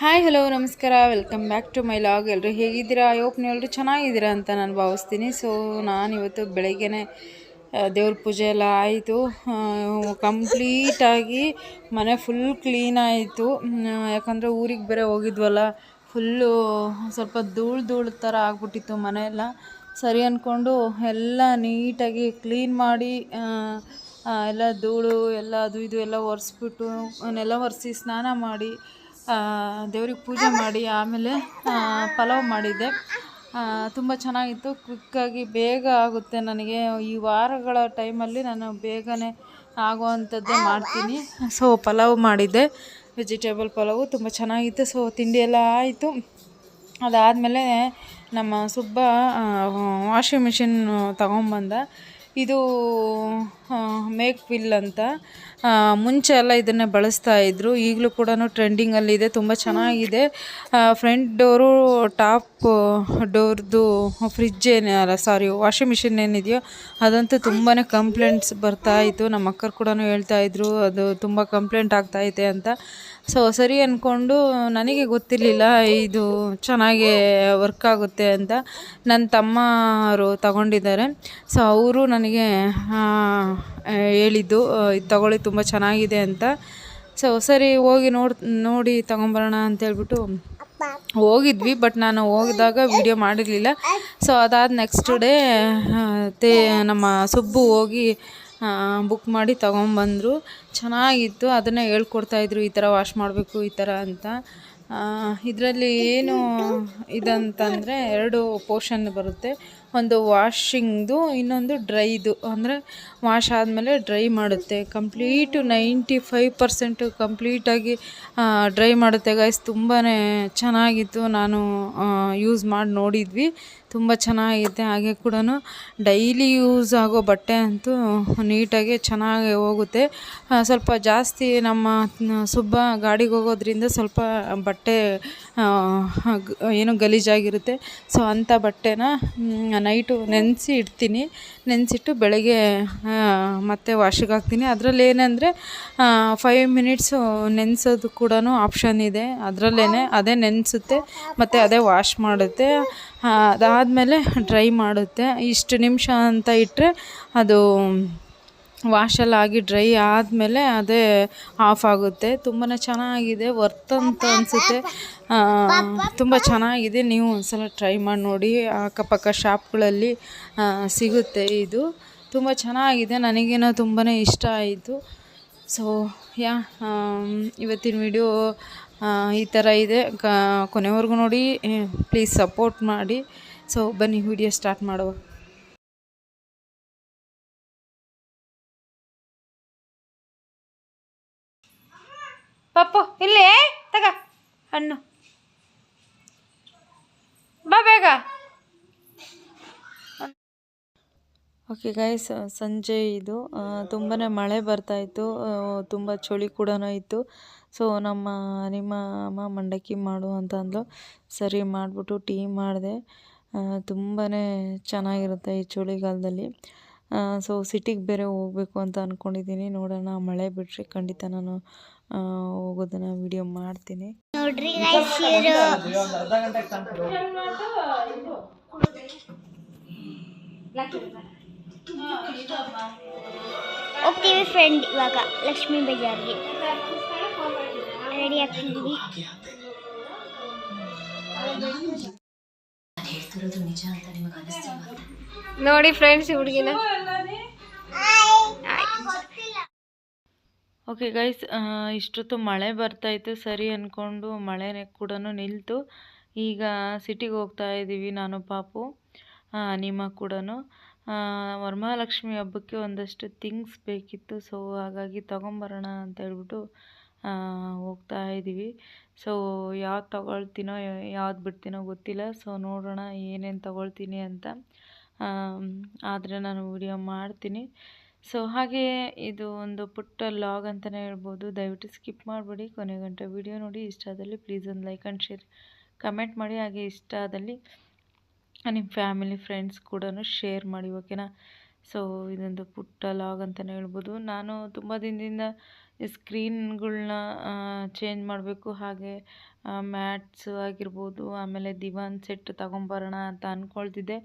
Hi, hello, ನಮಸ್ಕಾರ. Welcome back to my vlog ಎಲ್ಲರೂ ಹೇಗಿದ್ದೀರಾ? ಐ ಹೋಪ್ ನೀವೆಲ್ಲರೂ ಚೆನ್ನಾಗಿದ್ದೀರಾ ಅಂತ ನಾನು ಭಾವಿಸ್ತೀನಿ. ಸೊ ನಾನು ಇವತ್ತು ಬೆಳಗ್ಗೆನೆ ದೇವ್ರ ಪೂಜೆ ಎಲ್ಲ ಆಯಿತು. ಕಂಪ್ಲೀಟಾಗಿ ಮನೆ ಫುಲ್ ಕ್ಲೀನ್ ಆಯಿತು. ಯಾಕಂದರೆ ಊರಿಗೆ ಬೇರೆ ಹೋಗಿದ್ವಲ್ಲ ಫುಲ್ಲು ಸ್ವಲ್ಪ ಧೂಳು ಧೂಳು ಥರ ಆಗ್ಬಿಟ್ಟಿತ್ತು ಮನೆಯೆಲ್ಲ. ಸರಿ ಅಂದ್ಕೊಂಡು ಎಲ್ಲ ನೀಟಾಗಿ ಕ್ಲೀನ್ ಮಾಡಿ ಎಲ್ಲ ಧೂಳು, ಎಲ್ಲ ಅದು ಇದು ಎಲ್ಲ ಒರೆಸ್ಬಿಟ್ಟು, ನೆಲ ಒರೆಸಿ ಸ್ನಾನ ಮಾಡಿ ದೇವ್ರಿಗೆ ಪೂಜೆ ಮಾಡಿ ಆಮೇಲೆ ಪಲಾವ್ ಮಾಡಿದ್ದೆ. ತುಂಬ ಚೆನ್ನಾಗಿತ್ತು. ಕ್ವಿಕ್ಕಾಗಿ ಬೇಗ ಆಗುತ್ತೆ ನನಗೆ. ಈ ವಾರಗಳ ಟೈಮಲ್ಲಿ ನಾನು ಬೇಗನೆ ಆಗುವಂಥದ್ದೇ ಮಾಡ್ತೀನಿ. ಸೊ ಪಲಾವ್ ಮಾಡಿದ್ದೆ. ವೆಜಿಟೇಬಲ್ ಪಲಾವು ತುಂಬ ಚೆನ್ನಾಗಿತ್ತು. ಸೊ ತಿಂಡಿ ಎಲ್ಲ ಆಯಿತು. ಅದಾದಮೇಲೆ ನಮ್ಮ ಸುಬ್ಬ ವಾಷಿಂಗ್ ಮಿಷಿನ್ ತಗೊಂಬಂದ. ಇದು ಮೇಕ್ ವಿಲ್ ಅಂತ. ಮುಂಚೆ ಎಲ್ಲ ಇದನ್ನೇ ಬಳಸ್ತಾ ಇದ್ರು. ಈಗಲೂ ಕೂಡ ಟ್ರೆಂಡಿಂಗಲ್ಲಿದೆ ತುಂಬ ಚೆನ್ನಾಗಿದೆ. ಫ್ರಂಟ್ ಡೋರು ಟಾಪ್ ಡೋರ್ದು ಫ್ರಿಜ್ ಏನು, ಅಲ್ಲ ಸಾರಿ ವಾಷಿಂಗ್ ಮಿಷಿನ್ ಏನಿದೆಯೋ ಅದಂತೂ ತುಂಬಾ ಕಂಪ್ಲೇಂಟ್ಸ್ ಬರ್ತಾಯಿತ್ತು ನಮ್ಮ ಅಕ್ಕರು ಕೂಡ ಹೇಳ್ತಾಯಿದ್ರು ಅದು ತುಂಬ ಕಂಪ್ಲೇಂಟ್ ಆಗ್ತಾಯಿದೆ ಅಂತ. ಸೊ ಸರಿ ಅಂದ್ಕೊಂಡು ನನಗೆ ಗೊತ್ತಿರಲಿಲ್ಲ ಇದು ಚೆನ್ನಾಗಿ ವರ್ಕ್ ಆಗುತ್ತೆ ಅಂತ. ನನ್ನ ತಮ್ಮರು ತಗೊಂಡಿದ್ದಾರೆ. ಸೊ ಅವರು ನನಗೆ ಹೇಳಿದ್ದು ಇದು ತಗೊಳ್ಳಿ, ತುಂಬ ಚೆನ್ನಾಗಿದೆ ಅಂತ. ಸೊ ಸರಿ, ಹೋಗಿ ನೋಡಿ ನೋಡಿ ತಗೊಂಬರೋಣ ಅಂತೇಳ್ಬಿಟ್ಟು ಹೋಗಿದ್ವಿ ಬಟ್ ನಾನು ಹೋಗಿದಾಗ ವಿಡಿಯೋ ಮಾಡಿರಲಿಲ್ಲ. ಸೊ ಅದಾದ ನೆಕ್ಸ್ಟ್ ಡೇ ತೇ, ನಮ್ಮ ಸುಬ್ಬು ಹೋಗಿ ಬುಕ್ ಮಾಡಿ ತೊಗೊಂಬಂದರು. ಚೆನ್ನಾಗಿತ್ತು. ಅದನ್ನು ಹೇಳ್ಕೊಡ್ತಾಯಿದ್ರು ಈ ಥರ ವಾಶ್ ಮಾಡಬೇಕು, ಈ ಥರ ಅಂತ. ಇದರಲ್ಲಿ ಏನು ಇದಂತಂದರೆ ಎರಡು ಪೋರ್ಷನ್ ಬರುತ್ತೆ. ಒಂದು ವಾಷಿಂಗ್ದು ಇನ್ನೊಂದು ಡ್ರೈದು ಅಂದರೆ ವಾಶ್ ಆದಮೇಲೆ ಡ್ರೈ ಮಾಡುತ್ತೆ. ಕಂಪ್ಲೀಟು ನೈಂಟಿ ಫೈವ್ ಪರ್ಸೆಂಟು ಕಂಪ್ಲೀಟಾಗಿ ಡ್ರೈ ಮಾಡುತ್ತೆ ಗೈಸ್ ತುಂಬಾ ಚೆನ್ನಾಗಿತ್ತು. ನಾನು ಯೂಸ್ ಮಾಡಿ ನೋಡಿದ್ವಿ. ತುಂಬ ಚೆನ್ನಾಗಿದೆ ಹಾಗೆ ಕೂಡ ಡೈಲಿ ಯೂಸ್ ಆಗೋ ಬಟ್ಟೆ ಅಂತೂ ನೀಟಾಗಿ ಚೆನ್ನಾಗಿ ಹೋಗುತ್ತೆ. ಸ್ವಲ್ಪ ಜಾಸ್ತಿ ನಮ್ಮ ಸುಬ್ಬ ಗಾಡಿಗೆ ಹೋಗೋದ್ರಿಂದ ಸ್ವಲ್ಪ ಬಟ್ಟೆ ಏನು ಗಲೀಜಾಗಿರುತ್ತೆ. ಸೊ ಅಂಥ ಬಟ್ಟೆನ ನೈಟು ನೆನೆಸಿ ಇಡ್ತೀನಿ. ನೆನೆಸಿಟ್ಟು ಬೆಳಗ್ಗೆ ಮತ್ತೆ ವಾಶಿಗೆ ಹಾಕ್ತೀನಿ. ಅದರಲ್ಲಿ ಏನಂದರೆ ಫೈವ್ ಮಿನಿಟ್ಸು ನೆನೆಸೋದು ಕೂಡ ಆಪ್ಷನ್ ಇದೆ. ಅದರಲ್ಲೇ ಅದೇ ನೆನೆಸುತ್ತೆ ಮತ್ತು ಅದೇ ವಾಶ್ ಮಾಡುತ್ತೆ. ಆ, ಅದಾದಮೇಲೆ ಡ್ರೈ ಮಾಡುತ್ತೆ. ಇಷ್ಟು ನಿಮಿಷ ಅಂತ ಇಟ್ಟರೆ ಅದು ವಾಶಲ್ಲಾಗಿ ಡ್ರೈ ಆದಮೇಲೆ ಅದೇ ಆಫ್ ಆಗುತ್ತೆ. ತುಂಬಾ ಚೆನ್ನಾಗಿದೆ. ವರ್ತ್ ಅಂತ ಅನಿಸುತ್ತೆ. ತುಂಬ ಚೆನ್ನಾಗಿದೆ. ನೀವು ಒಂದ್ಸಲ ಟ್ರೈ ಮಾಡಿ ನೋಡಿ. ಅಕ್ಕಪಕ್ಕ ಶಾಪ್ಗಳಲ್ಲಿ ಸಿಗುತ್ತೆ ಇದು. ತುಂಬ ಚೆನ್ನಾಗಿದೆ. ನನಗೇನೋ ತುಂಬಾ ಇಷ್ಟ ಆಯಿತು. ಸೊ ಯಾ ಇವತ್ತಿನ ವಿಡಿಯೋ ಈ ಥರ ಇದೆ. ಕೊನೆವರೆಗೂ ನೋಡಿ. ಪ್ಲೀಸ್ ಸಪೋರ್ಟ್ ಮಾಡಿ. ಸೊ ಬನ್ನಿ ವಿಡಿಯೋ ಸ್ಟಾರ್ಟ್ ಮಾಡುವ. ಪಪ್ಪು, ಇಲ್ಲಿ? ತಗ. ಹಣ್ಣು. ಬಾ ಬೇಗ. ಓಕೆ ಗಾಯ್ಸ್ ಸಂಜೆ ಇದು. ತುಂಬಾ ಮಳೆ ಬರ್ತಾಯಿತ್ತು ತುಂಬ ಚಳಿ ಕೂಡ ಇತ್ತು. ಸೊ ನಮ್ಮ ನಿಮ್ಮ ಅಮ್ಮ ಮಂಡಕ್ಕಿ ಮಾಡು ಅಂತ ಅಂದ್ಲು. ಸರಿ, ಮಾಡಿಬಿಟ್ಟು ಟೀ ಮಾಡಿದೆ. ತುಂಬಾ ಚೆನ್ನಾಗಿರುತ್ತೆ ಈ ಚಳಿಗಾಲದಲ್ಲಿ. ಸೊ ಸಿಟಿಗೆ ಬೇರೆ ಹೋಗಬೇಕು ಅಂತ ಅಂದ್ಕೊಂಡಿದ್ದೀನಿ ನೋಡೋಣ, ಮಳೆ ಬಿಟ್ಟರೆ ಖಂಡಿತ ನಾನು ಹೋಗೋದನ್ನು ವಿಡಿಯೋ ಮಾಡ್ತೀನಿ. ಹೋಗ್ತೀವಿ ಫ್ರೆಂಡ್ ಇವಾಗ, ಲಕ್ಷ್ಮೀ ಬಜಾರ್ಗೆ. ರೆಡಿ ಆಗ್ತಿದ್ದೀವಿ. ನೋಡಿ ಫ್ರೆಂಡ್ಸ್ ಹುಡುಗಿನ. ಓಕೆ ಗೈಸ್ ಇಷ್ಟೊತ್ತು ಮಳೆ ಬರ್ತಾಯಿತ್ತು ಸರಿ ಅಂದ್ಕೊಂಡು ಮಳೆ ಕೂಡ ನಿಲ್ತು. ಈಗ ಸಿಟಿಗೆ ಹೋಗ್ತಾ ಇದ್ದೀವಿ ನಾನು ಪಾಪು ಆ, ನಿಮ್ಮ ಕೂಡ ವರಮಹಾಲಕ್ಷ್ಮಿ ಹಬ್ಬಕ್ಕೆ ಒಂದಷ್ಟು ಥಿಂಗ್ಸ್ ಬೇಕಿತ್ತು ಸೊ ಹಾಗಾಗಿ ತೊಗೊಂಬರೋಣ ಅಂತ ಹೇಳ್ಬಿಟ್ಟು ಹೋಗ್ತಾ ಇದ್ದೀವಿ ಸೊ ಯಾವ್ದು ತಗೊಳ್ತೀನೋ, ಯಾವ್ದು ಬಿಡ್ತೀನೋ ಗೊತ್ತಿಲ್ಲ. ಸೊ ನೋಡೋಣ ಏನೇನು ತಗೊಳ್ತೀನಿ ಅಂತ. ಆದರೆ ನಾನು ವಿಡಿಯೋ ಮಾಡ್ತೀನಿ. ಸೊ ಹಾಗೆ ಇದು ಒಂದು ಪುಟ್ಟ ಲಾಗ್ ಅಂತಲೇ ಹೇಳ್ಬೋದು. ದಯವಿಟ್ಟು ಸ್ಕಿಪ್ ಮಾಡಬೇಡಿ. ಕೊನೆ ಗಂಟೆ ವಿಡಿಯೋ ನೋಡಿ. ಇಷ್ಟ ಆದಲ್ಲಿ ಪ್ಲೀಸ್ ಒಂದು ಲೈಕ್ ಆ್ಯಂಡ್ ಶೇರ್ ಕಮೆಂಟ್ ಮಾಡಿ. ಹಾಗೆ ಇಷ್ಟ ಆದಲ್ಲಿ ನಿಮ್ಮ ಫ್ಯಾಮಿಲಿ ಫ್ರೆಂಡ್ಸ್ ಕೂಡ ಶೇರ್ ಮಾಡಿ ಓಕೆನಾ ಸೊ ಇದೊಂದು ಪುಟ್ಟ ಲಾಗ್ ಅಂತಲೇ ಹೇಳ್ಬೋದು. ನಾನು ತುಂಬ ದಿನದಿಂದ ಸ್ಕ್ರೀನ್ಗಳ್ನ ಚೇಂಜ್ ಮಾಡಬೇಕು. ಹಾಗೆ ಮ್ಯಾಟ್ಸ್ ಆಗಿರ್ಬೋದು, ಆಮೇಲೆ ದಿವಾನ್ ಸೆಟ್ ತಗೊಂಬರೋಣ ಅಂತ ಅಂದ್ಕೊಳ್ತಿದ್ದೆ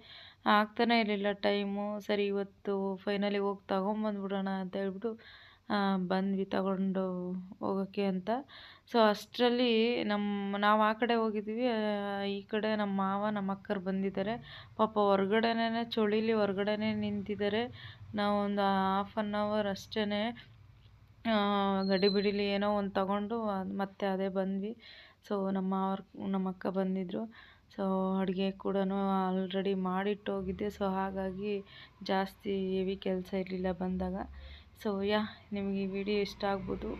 ಆಗ್ತಾನೆ ಇರಲಿಲ್ಲ ಟೈಮು. ಸರಿ, ಇವತ್ತು ಫೈನಲಿ ಹೋಗಿ ತಗೊಂಬಂದ್ಬಿಡೋಣ ಅಂತ ಹೇಳ್ಬಿಟ್ಟು ಬಂದ್ವಿ ತಗೊಂಡು ಹೋಗೋಕ್ಕೆ ಅಂತ. ಸೊ, ಅಷ್ಟರಲ್ಲಿ ನಮ್ಮ ನಾವು ಆ ಕಡೆ ಹೋಗಿದ್ವಿ ಈ ಕಡೆ ನಮ್ಮ ಮಾವ ನಮ್ಮ ಅಕ್ಕರು ಬಂದಿದ್ದಾರೆ. ಪಾಪ ಹೊರ್ಗಡೆನೇ ಚಳಿಲಿ ಹೊರ್ಗಡೆನೇ ನಿಂತಿದ್ದಾರೆ. ನಾವು ಒಂದು ಹಾಫ್ ಆನ್ ಅವರ್ ಅಷ್ಟೇ ಗಡಿ ಬಿಡಿಲಿ ಏನೋ ಒಂದು ತಗೊಂಡು ಮತ್ತೆ ಅದೇ ಬಂದ್ವಿ. ಸೊ ನಮ್ಮ ಮಾವ್ರು ನಮ್ಮ ಅಕ್ಕ ಬಂದಿದ್ದರು ಸೊ ಅಡುಗೆ ಕೂಡ ಆಲ್ರೆಡಿ ಮಾಡಿಟ್ಟೋಗಿದ್ದೆ. ಸೊ ಹಾಗಾಗಿ ಜಾಸ್ತಿ ಹೆವಿ ಕೆಲಸ ಇರಲಿಲ್ಲ ಬಂದಾಗ. ಸೊ ಯಾ ನಿಮಗೆ ಈ ವಿಡಿಯೋ ಇಷ್ಟ ಆಗ್ಬೋದು.